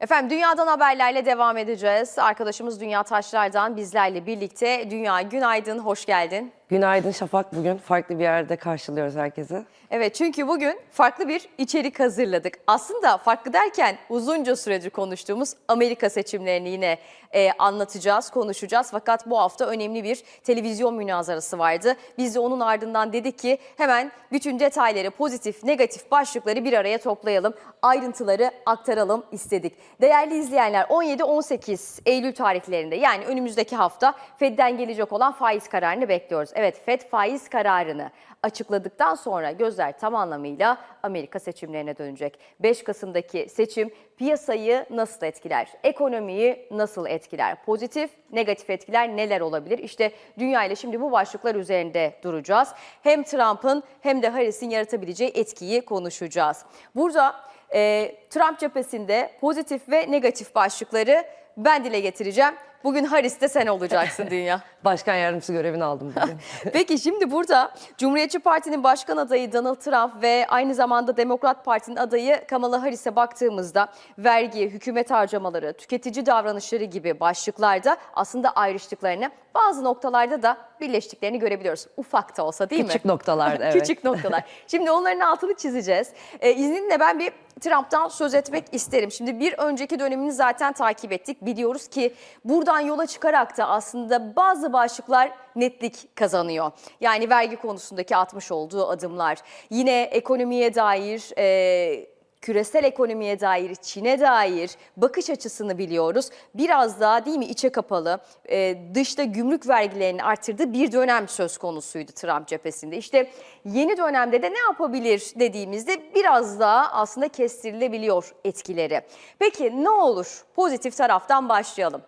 Efendim dünyadan haberlerle devam edeceğiz. Arkadaşımız Dünya Taşlar'dan bizlerle birlikte. Dünya günaydın, hoş geldin. Günaydın Şafak. Bugün farklı bir yerde karşılıyoruz herkesi. Evet çünkü bugün farklı bir içerik hazırladık. Aslında farklı derken uzunca süredir konuştuğumuz Amerika seçimlerini yine e, anlatacağız, konuşacağız. Fakat bu hafta önemli bir televizyon münazarası vardı. Biz de onun ardından dedik ki hemen bütün detayları, pozitif, negatif başlıkları bir araya toplayalım. Ayrıntıları aktaralım istedik. Değerli izleyenler 17-18 Eylül tarihlerinde yani önümüzdeki hafta Fed'den gelecek olan faiz kararını bekliyoruz. Evet Fed faiz kararını açıkladıktan sonra gözler tam anlamıyla Amerika seçimlerine dönecek. 5 Kasım'daki seçim piyasayı nasıl etkiler? Ekonomiyi nasıl etkiler? Pozitif, negatif etkiler neler olabilir? İşte dünya ile şimdi bu başlıklar üzerinde duracağız. Hem Trump'ın hem de Harris'in yaratabileceği etkiyi konuşacağız. Burada e, Trump cephesinde pozitif ve negatif başlıkları ben dile getireceğim. Bugün Harris'te sen olacaksın dünya. Başkan yardımcısı görevini aldım bugün. Peki şimdi burada Cumhuriyetçi Parti'nin başkan adayı Donald Trump ve aynı zamanda Demokrat Parti'nin adayı Kamala Harris'e baktığımızda vergi, hükümet harcamaları, tüketici davranışları gibi başlıklarda aslında ayrıştıklarını bazı noktalarda da birleştiklerini görebiliyoruz. Ufak da olsa değil mi? Küçük noktalarda evet. Küçük noktalar. Şimdi onların altını çizeceğiz. Ee, izninle ben bir Trump'tan söz etmek isterim. Şimdi bir önceki dönemini zaten takip ettik. Biliyoruz ki buradan yola çıkarak da aslında bazı başlıklar netlik kazanıyor. Yani vergi konusundaki atmış olduğu adımlar. Yine ekonomiye dair... E, küresel ekonomiye dair, Çin'e dair bakış açısını biliyoruz. Biraz daha değil mi içe kapalı, e, dışta gümrük vergilerini artırdığı bir dönem söz konusuydu Trump cephesinde. İşte yeni dönemde de ne yapabilir dediğimizde biraz daha aslında kestirilebiliyor etkileri. Peki ne olur? Pozitif taraftan başlayalım.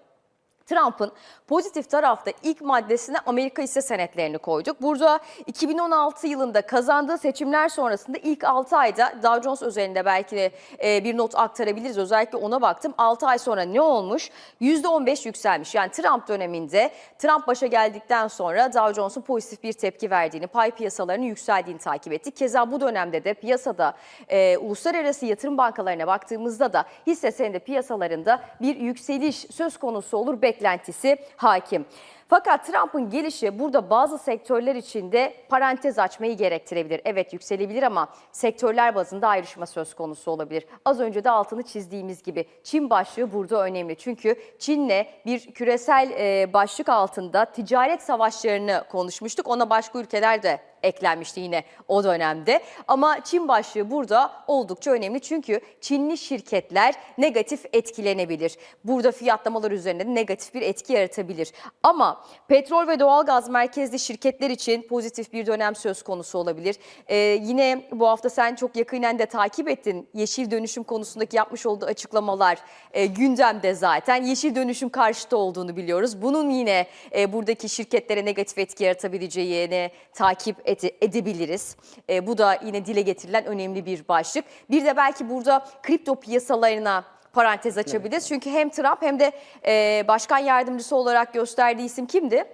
Trump'ın pozitif tarafta ilk maddesine Amerika hisse senetlerini koyduk. Burada 2016 yılında kazandığı seçimler sonrasında ilk 6 ayda Dow Jones özelinde belki de e, bir not aktarabiliriz. Özellikle ona baktım. 6 ay sonra ne olmuş? %15 yükselmiş. Yani Trump döneminde Trump başa geldikten sonra Dow Jones'un pozitif bir tepki verdiğini, pay piyasalarının yükseldiğini takip ettik. Keza bu dönemde de piyasada e, uluslararası yatırım bankalarına baktığımızda da hisse senedi piyasalarında bir yükseliş söz konusu olur beklentisi hakim. Fakat Trump'ın gelişi burada bazı sektörler içinde parantez açmayı gerektirebilir. Evet yükselebilir ama sektörler bazında ayrışma söz konusu olabilir. Az önce de altını çizdiğimiz gibi Çin başlığı burada önemli. Çünkü Çin'le bir küresel e, başlık altında ticaret savaşlarını konuşmuştuk. Ona başka ülkeler de eklenmişti yine o dönemde. Ama Çin başlığı burada oldukça önemli çünkü Çinli şirketler negatif etkilenebilir. Burada fiyatlamalar üzerinde de negatif bir etki yaratabilir. Ama petrol ve doğalgaz merkezli şirketler için pozitif bir dönem söz konusu olabilir. Ee, yine bu hafta sen çok yakinen de takip ettin. Yeşil dönüşüm konusundaki yapmış olduğu açıklamalar e, gündemde zaten. Yeşil dönüşüm karşıtı olduğunu biliyoruz. Bunun yine e, buradaki şirketlere negatif etki yaratabileceğini takip ede- edebiliriz. E, bu da yine dile getirilen önemli bir başlık. Bir de belki burada kripto piyasalarına parantez açabiliriz. Çünkü hem Trump hem de e, başkan yardımcısı olarak gösterdiği isim kimdi?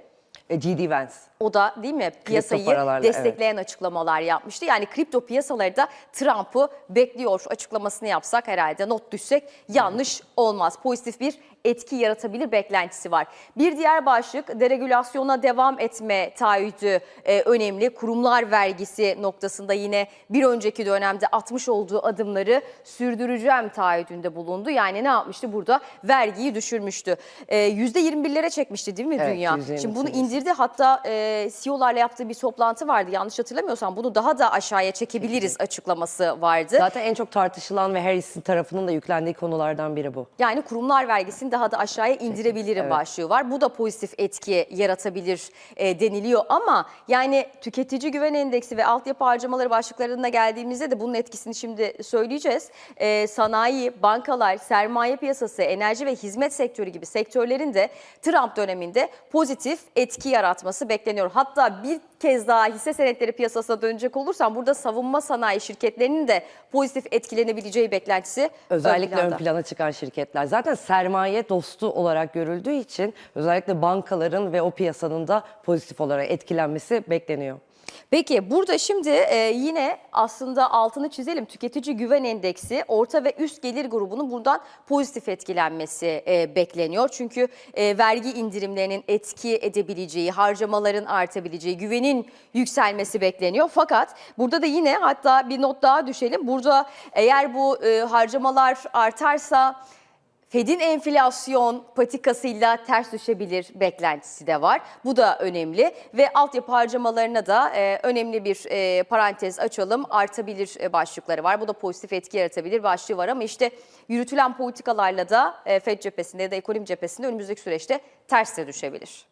E, GD Vance. O da değil mi piyasayı destekleyen açıklamalar yapmıştı. Yani kripto piyasaları da Trump'ı bekliyor açıklamasını yapsak herhalde not düşsek yanlış olmaz. Pozitif bir etki yaratabilir beklentisi var. Bir diğer başlık deregülasyona devam etme taahhüdü e, önemli. Kurumlar vergisi noktasında yine bir önceki dönemde atmış olduğu adımları sürdüreceğim taahhüdünde bulundu. Yani ne yapmıştı burada? Vergiyi düşürmüştü. E, %21'lere çekmişti değil mi Evet, dünya? %28. Şimdi bunu indirdi hatta e, CEO'larla yaptığı bir toplantı vardı. Yanlış hatırlamıyorsam bunu daha da aşağıya çekebiliriz açıklaması vardı. Zaten en çok tartışılan ve Harris tarafının da yüklendiği konulardan biri bu. Yani kurumlar vergisini daha da aşağıya indirebilirim Evet. başlığı var. Bu da pozitif etki yaratabilir e, deniliyor ama yani tüketici güven endeksi ve altyapı harcamaları başlıklarına geldiğimizde de bunun etkisini şimdi söyleyeceğiz. E, sanayi, bankalar, sermaye piyasası, enerji ve hizmet sektörü gibi sektörlerin de Trump döneminde pozitif etki yaratması bekleniyor. Hatta bir kez daha hisse senetleri piyasasına dönecek olursam burada savunma sanayi şirketlerinin de pozitif etkilenebileceği beklentisi Özellikle ön planda. plana çıkan şirketler. Zaten sermaye dostu olarak görüldüğü için özellikle bankaların ve o piyasanın da pozitif olarak etkilenmesi bekleniyor. Peki burada şimdi e, yine aslında altını çizelim. Tüketici güven endeksi orta ve üst gelir grubunun buradan pozitif etkilenmesi e, bekleniyor. Çünkü e, vergi indirimlerinin etki edebileceği, harcamaların artabileceği, güvenin yükselmesi bekleniyor. Fakat burada da yine hatta bir not daha düşelim. Burada eğer bu e, harcamalar artarsa Fed'in enflasyon patikasıyla ters düşebilir beklentisi de var. Bu da önemli ve altyapı harcamalarına da e, önemli bir e, parantez açalım. Artabilir e, başlıkları var. Bu da pozitif etki yaratabilir başlığı var ama işte yürütülen politikalarla da e, Fed cephesinde ya da ekonomi cephesinde önümüzdeki süreçte ters de düşebilir.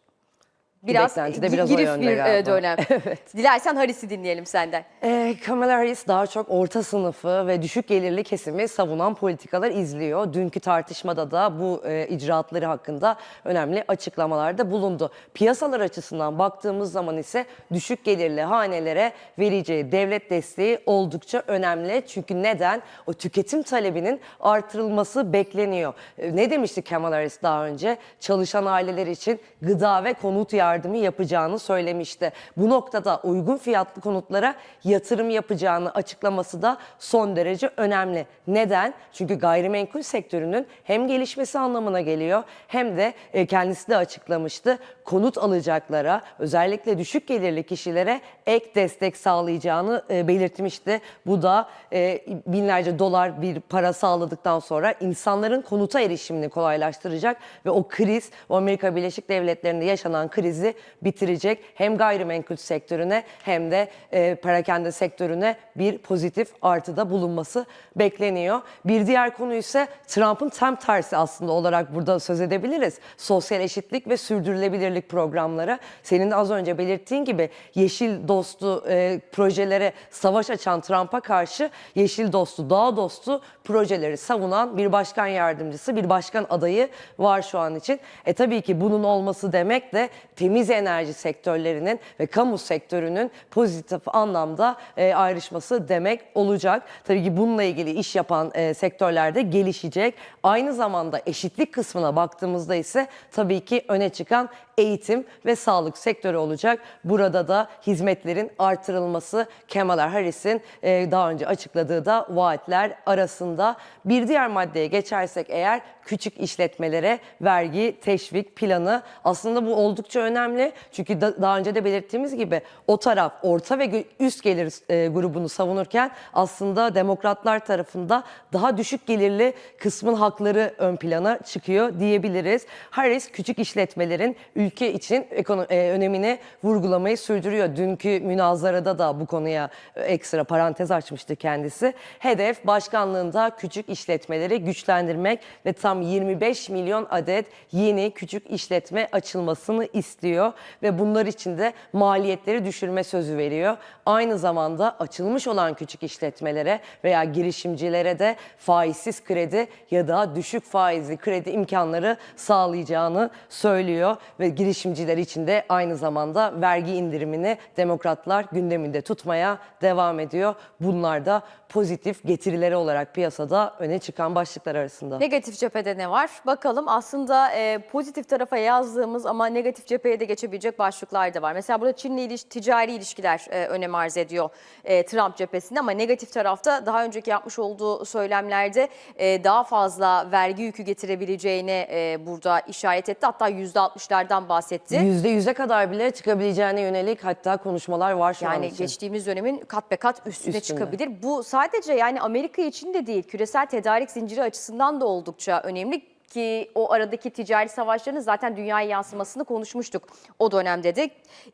Biraz beklenti de biraz o girif yönde bir e, galiba. dönem. Dilersen Haris'i dinleyelim senden. Ee, Kamala Harris daha çok orta sınıfı ve düşük gelirli kesimi savunan politikalar izliyor. Dünkü tartışmada da bu e, icraatları hakkında önemli açıklamalarda bulundu. Piyasalar açısından baktığımız zaman ise düşük gelirli hanelere vereceği devlet desteği oldukça önemli. Çünkü neden? O tüketim talebinin artırılması bekleniyor. E, Ne demişti Kamala Harris daha önce? Çalışan aileler için gıda ve konut yardımı yapacağını söylemişti. Bu noktada uygun fiyatlı konutlara yatırım yapacağını açıklaması da son derece önemli. Neden? Çünkü gayrimenkul sektörünün hem gelişmesi anlamına geliyor hem de e, kendisi de açıklamıştı. Konut alacaklara özellikle düşük gelirli kişilere ek destek sağlayacağını e, belirtmişti. Bu da e, binlerce dolar bir para sağladıktan sonra insanların konuta erişimini kolaylaştıracak ve o kriz, o Amerika Birleşik Devletleri'nde yaşanan krizi bitirecek. Hem gayrimenkul sektörüne hem de e, perakende sektörüne bir pozitif artıda bulunması bekleniyor. Bir diğer konu ise Trump'ın tam tersi aslında olarak burada söz edebiliriz. Sosyal eşitlik ve sürdürülebilirlik programları. Senin de az önce belirttiğin gibi yeşil dostu e, projelere savaş açan Trump'a karşı yeşil dostu, doğa dostu projeleri savunan bir başkan yardımcısı, bir başkan adayı var şu an için. E tabii ki bunun olması demek de temiz enerji sektörlerinin ve kamu sektörünün pozitif anlamda e, ayrışması demek olacak. Tabii ki bununla ilgili iş yapan e, sektörlerde gelişecek. Aynı zamanda eşitlik kısmına baktığımızda ise tabii ki öne çıkan eğitim ve sağlık sektörü olacak. Burada da hizmetlerin artırılması Kamala Harris'in e, daha önce açıkladığı da vaatler arasında. Bir diğer maddeye geçersek eğer küçük işletmelere vergi teşvik planı aslında bu oldukça önemli. Çünkü da- daha önce de belirttiğimiz gibi o taraf orta ve üst gelir e, grubunu savunurken aslında demokratlar tarafında daha düşük gelirli kısmın hakları ön plana çıkıyor diyebiliriz. Harris küçük işletmelerin için ekono- e, önemini vurgulamayı sürdürüyor. Dünkü münazarada da bu konuya ekstra parantez açmıştı kendisi. Hedef başkanlığında küçük işletmeleri güçlendirmek ve tam 25 milyon adet yeni küçük işletme açılmasını istiyor ve bunlar için de maliyetleri düşürme sözü veriyor. Aynı zamanda açılmış olan küçük işletmelere veya girişimcilere de faizsiz kredi ya da düşük faizli kredi imkanları sağlayacağını söylüyor ve girişimciler için de aynı zamanda vergi indirimini demokratlar gündeminde tutmaya devam ediyor. Bunlar da pozitif getirileri olarak piyasada öne çıkan başlıklar arasında. Negatif cephede ne var? Bakalım aslında e, pozitif tarafa yazdığımız ama negatif cepheye de geçebilecek başlıklar da var. Mesela burada Çin'le iliş, ticari ilişkiler e, önem arz ediyor e, Trump cephesinde ama negatif tarafta daha önceki yapmış olduğu söylemlerde e, daha fazla vergi yükü getirebileceğine e, burada işaret etti. Hatta %60'lardan bahsetti. %100'e kadar bile çıkabileceğine yönelik hatta konuşmalar var şu an Yani için. geçtiğimiz dönemin kat be kat üstüne, Üstünde. çıkabilir. Bu sadece yani Amerika için de değil, küresel tedarik zinciri açısından da oldukça önemli ki o aradaki ticari savaşların zaten dünyaya yansımasını konuşmuştuk o dönemde de.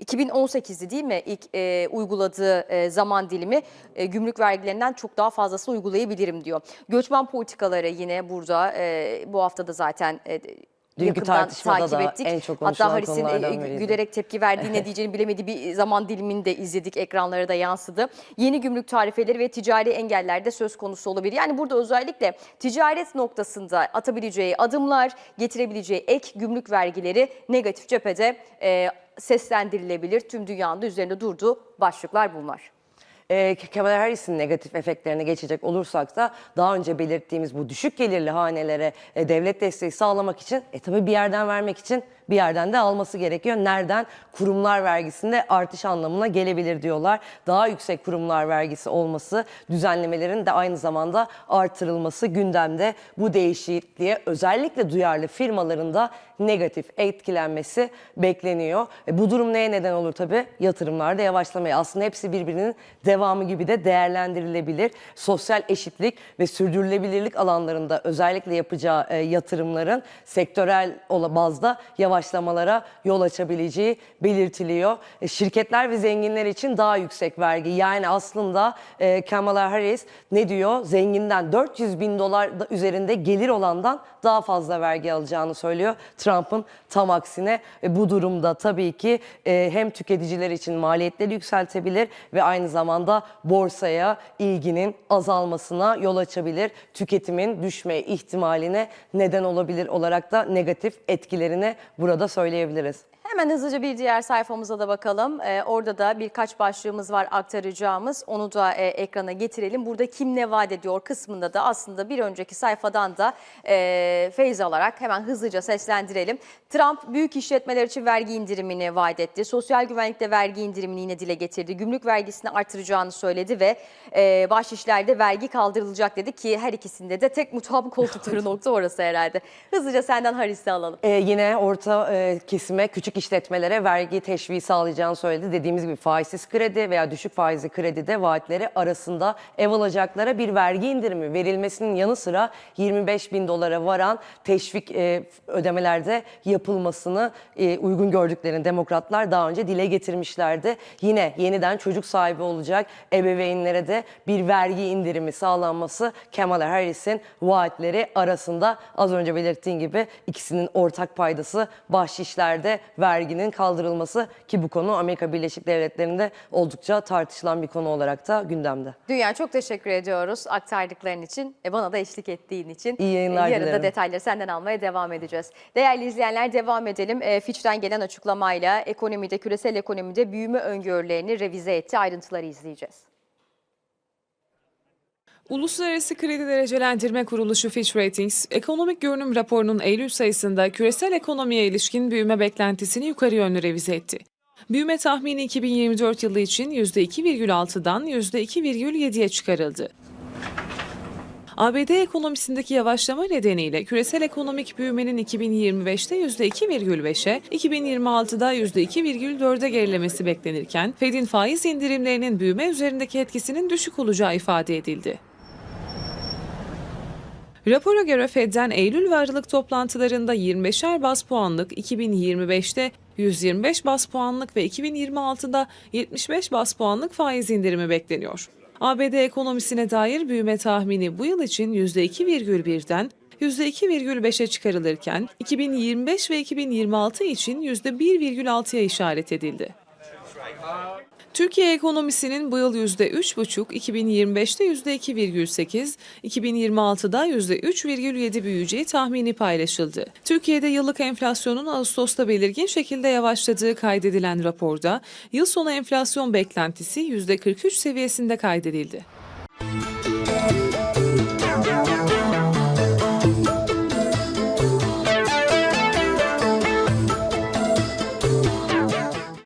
2018'di değil mi ilk e, uyguladığı e, zaman dilimi e, gümrük vergilerinden çok daha fazlasını uygulayabilirim diyor. Göçmen politikaları yine burada e, bu hafta da zaten e, yakından tartışmada takip da ettik. en çok Hatta konuşulan Haris'in e, konulardan gülerek tepki verdiği ne diyeceğini bilemediği bir zaman dilimini de izledik. Ekranlara da yansıdı. Yeni gümrük tarifeleri ve ticari engeller de söz konusu olabilir. Yani burada özellikle ticaret noktasında atabileceği adımlar, getirebileceği ek gümrük vergileri negatif cephede e, seslendirilebilir. Tüm dünyanın üzerinde durduğu başlıklar bunlar. E, Kamala Harris'in negatif efektlerine geçecek olursak da daha önce belirttiğimiz bu düşük gelirli hanelere e, devlet desteği sağlamak için e tabii bir yerden vermek için bir yerden de alması gerekiyor. Nereden? Kurumlar vergisinde artış anlamına gelebilir diyorlar. Daha yüksek kurumlar vergisi olması, düzenlemelerin de aynı zamanda artırılması gündemde. Bu değişikliğe özellikle duyarlı firmaların da negatif etkilenmesi bekleniyor. E, bu durum neye neden olur tabii? Yatırımlarda yavaşlamaya. Aslında hepsi birbirinin devamı gibi de değerlendirilebilir. Sosyal eşitlik ve sürdürülebilirlik alanlarında özellikle yapacağı e, yatırımların sektörel bazda yavaşlamalara yol açabileceği belirtiliyor. E, şirketler ve zenginler için daha yüksek vergi. Yani aslında e, Kamala Harris ne diyor? Zenginden 400 bin dolar üzerinde gelir olandan daha fazla vergi alacağını söylüyor. Trump'ın tam aksine E, bu durumda tabii ki e, hem tüketiciler için maliyetleri yükseltebilir ve aynı zamanda borsaya ilginin azalmasına yol açabilir. Tüketimin düşme ihtimaline neden olabilir olarak da negatif etkilerini burada söyleyebiliriz. Hemen hızlıca bir diğer sayfamıza da bakalım. Ee, orada da birkaç başlığımız var aktaracağımız. Onu da e, ekrana getirelim. Burada kim ne vaat ediyor kısmında da aslında bir önceki sayfadan da e, feyz alarak hemen hızlıca seslendirelim. Trump büyük işletmeler için vergi indirimini vaat etti. Sosyal güvenlikte vergi indirimini yine dile getirdi. Gümrük vergisini artıracağını söyledi ve e, bahşişlerde vergi kaldırılacak dedi ki her ikisinde de tek mutabık oldukları nokta orası herhalde. Hızlıca senden Haris'i alalım. Ee, yine orta e, kesime, küçük işletmelere vergi teşviği sağlayacağını söyledi. Dediğimiz gibi faizsiz kredi veya düşük faizli kredide vaatleri arasında ev alacaklara bir vergi indirimi verilmesinin yanı sıra 25 bin dolara varan teşvik e, ödemelerde yapılmasını e, uygun gördüklerini demokratlar daha önce dile getirmişlerdi. Yine yeniden çocuk sahibi olacak ebeveynlere de bir vergi indirimi sağlanması Kamala Harris'in vaatleri arasında az önce belirttiğim gibi ikisinin ortak paydası bahşişlerde verginin kaldırılması ki bu konu Amerika Birleşik Devletleri'nde oldukça tartışılan bir konu olarak da gündemde. Dünya çok teşekkür ediyoruz aktardıkların için. E bana da eşlik ettiğin için. İyi yayınlar E, Yarın da dilerim. detayları senden almaya devam edeceğiz. Değerli izleyenler devam edelim. E, Fitch'ten gelen açıklamayla ekonomide, küresel ekonomide büyüme öngörülerini revize etti. Ayrıntıları izleyeceğiz. Uluslararası Kredi Derecelendirme Kuruluşu Fitch Ratings, ekonomik görünüm raporunun Eylül sayısında küresel ekonomiye ilişkin büyüme beklentisini yukarı yönlü revize etti. Büyüme tahmini 2024 yılı için %2,6'dan %2,7'ye çıkarıldı. ABD ekonomisindeki yavaşlama nedeniyle küresel ekonomik büyümenin 2025'te %2,5'e, 2026'da %2,4'e gerilemesi beklenirken, Fed'in faiz indirimlerinin büyüme üzerindeki etkisinin düşük olacağı ifade edildi. Rapora göre Fed'den Eylül ve Aralık toplantılarında 25'er bas puanlık, 2025'te 125 bas puanlık ve 2026'da 75 bas puanlık faiz indirimi bekleniyor. ABD ekonomisine dair büyüme tahmini bu yıl için %2,1'den %2,5'e çıkarılırken 2025 ve 2026 için %1,6'ya işaret edildi. Türkiye ekonomisinin bu yıl %3,5, 2025'te %2,8, 2026'da %3,7 büyüyeceği tahmini paylaşıldı. Türkiye'de yıllık enflasyonun Ağustos'ta belirgin şekilde yavaşladığı kaydedilen raporda yıl sonu enflasyon beklentisi %43 seviyesinde kaydedildi.